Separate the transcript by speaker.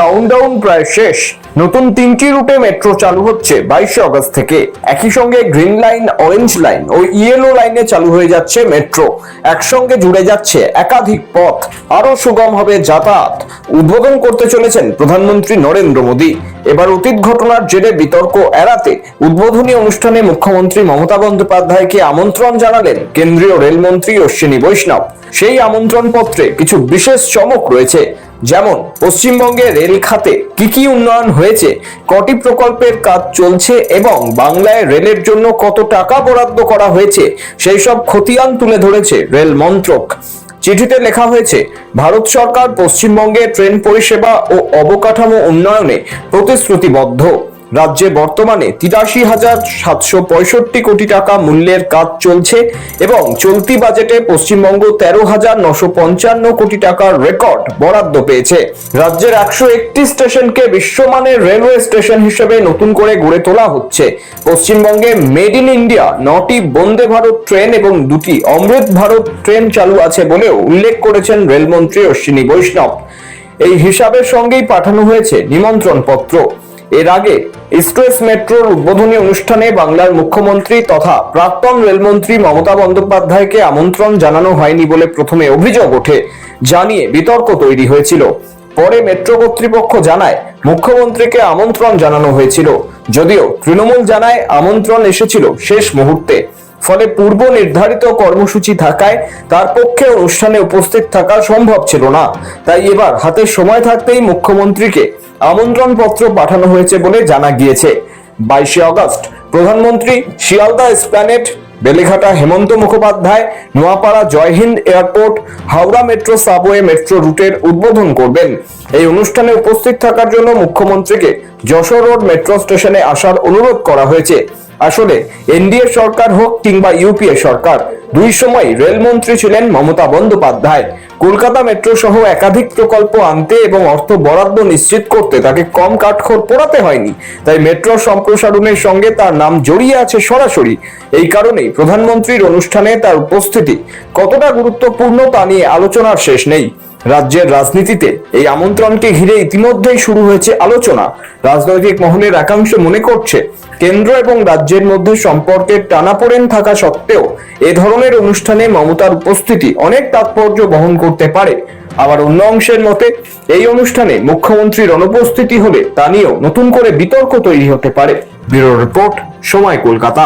Speaker 1: Countdown প্রায় শেষ। নতুন তিনটি রুটে মেট্রো চালু হচ্ছে বাইশে অগস্ট থেকে। একই সঙ্গে গ্রিন লাইন অরেঞ্জ লাইন ও ইয়েলো লাইনে চালু হয়ে যাচ্ছে মেট্রো। একসঙ্গে জুড়ে যাচ্ছে একাধিক পথ। আরও সুগম হবে যাতায়াত। উদ্বোধন করতে চলেছেন প্রধানমন্ত্রী নরেন্দ্র মোদী। এবার অতীত ঘটনার জেরে বিতর্ক এড়াতে উদ্বোধনী অনুষ্ঠানে মুখ্যমন্ত্রী মমতা বন্দ্যোপাধ্যায়কে আমন্ত্রণ জানালেন কেন্দ্রীয় রেলমন্ত্রী অশ্বিনী বৈষ্ণব। সেই আমন্ত্রণ পত্রে কিছু বিশেষ চমক রয়েছে। যেমন পশ্চিমবঙ্গে রেল খাতে কি কি উন্নয়ন হয়েছে, কটি প্রকল্পের কাজ চলছে এবং বাংলায় রেলের জন্য কত টাকা বরাদ্দ করা হয়েছে, সেই সব খতিয়ান তুলে ধরেছে রেল মন্ত্রক। চিঠিতে লেখা হয়েছে, ভারত সরকার পশ্চিমবঙ্গে ট্রেন পরিষেবা ও অবকাঠামো উন্নয়নে প্রতিশ্রুতিবদ্ধ। রাজ্যে বর্তমানে তিরাশি হাজার সাতশো পঁয়ষট্টি কোটি টাকা মূল্যের কাজ চলছে এবং চলতি বাজেটে পশ্চিমবঙ্গ তেরো হাজার নশো পঞ্চান্ন কোটি টাকার রেকর্ড বরাদ্দ পেয়েছে। রাজ্যের একশো একটি স্টেশনকে বিশ্বমানের রেলওয়ে স্টেশন হিসেবে নতুন করে গড়ে তোলা হচ্ছে। পশ্চিমবঙ্গে মেড ইন ইন্ডিয়া নটি বন্দে ভারত ট্রেন এবং দুটি অমৃত ভারত ট্রেন চালু আছে বলেও উল্লেখ করেছেন রেলমন্ত্রী অশ্বিনী বৈষ্ণব। এই হিসাবের সঙ্গেই পাঠানো হয়েছে নিমন্ত্রণ পত্র এর আগে এক্সপ্রেস মেট্রোর উদ্বোধনী অনুষ্ঠানে বাংলার মুখ্যমন্ত্রী তথা প্রাক্তন রেলমন্ত্রী মমতা বন্দ্যোপাধ্যায়কে আমন্ত্রণ জানানো হয়নি বলে প্রথমে অভিযোগ ওঠে, জানিয়ে বিতর্ক তৈরি হয়েছিল। পরে মেট্রো কর্তৃপক্ষ জানায়, মুখ্যমন্ত্রীকে আমন্ত্রণ জানানো হয়েছিল। যদিও তৃণমূল জানায় আমন্ত্রণ এসেছিল শেষ মুহূর্তে। ফলে পূর্ব নির্ধারিত কর্মসূচি থাকায় তার পক্ষে অনুষ্ঠানে উপস্থিত থাকা সম্ভব ছিল না। তাই এবার হাতে সময় থাকতেই মুখ্যমন্ত্রীকে আমন্ত্রণ পত্র পাঠানো হয়েছে বলে জানা গিয়েছে। বাইশে অগস্ট, প্রধানমন্ত্রী Sealdah Esplanade Beleghata Hemanta Mukhopadhyay, Noapara Jai Hind airport, Howrah metro subway metro রুটের উদ্বোধন করবেন। এই অনুষ্ঠানে উপস্থিত থাকার জন্য মুখ্যমন্ত্রীকে যশোর রোড মেট্রো স্টেশনে আসার অনুরোধ করা হয়েছে। আসলে এনডিএ সরকার হোক কিংবা ইউপিএ সরকার দুই সময় রেলমন্ত্রী ছিলেন মমতা বন্দ্যোপাধ্যায়। কলকাতা মেট্রো সহ একাধিক প্রকল্প আনতে এবং অর্থ বরাদ্দ নিশ্চিত করতে তাকে কম কাঠখড় পোড়াতে হয়নি। তাই মেট্রো সম্প্রসারণের সঙ্গে তার নাম জড়িয়ে আছে সরাসরি। এই কারণেই প্রধানমন্ত্রীর অনুষ্ঠানে তার উপস্থিতি কতটা গুরুত্বপূর্ণ তা নিয়ে আলোচনার শেষ নেই। রাজ্যের রাজনীতিতে এই আমন্ত্রণকে ঘিরে ইতিমধ্যেই শুরু হয়েছে আলোচনা। রাজনৈতিক মহলের একাংশ মনে করছে, কেন্দ্র এবং রাজ্যের মধ্যে সম্পর্কের টানাপোড়েন থাকা সত্ত্বেও এ ধরনের অনুষ্ঠানে মমতার উপস্থিতি অনেক তাৎপর্য বহন করতে পারে। আবার অন্য অংশের মতে, এই অনুষ্ঠানে মুখ্যমন্ত্রীর অনুপস্থিতি হলে তা নিয়েও নতুন করে বিতর্ক তৈরি হতে পারে। ব্যুরো রিপোর্ট, সময় কলকাতা।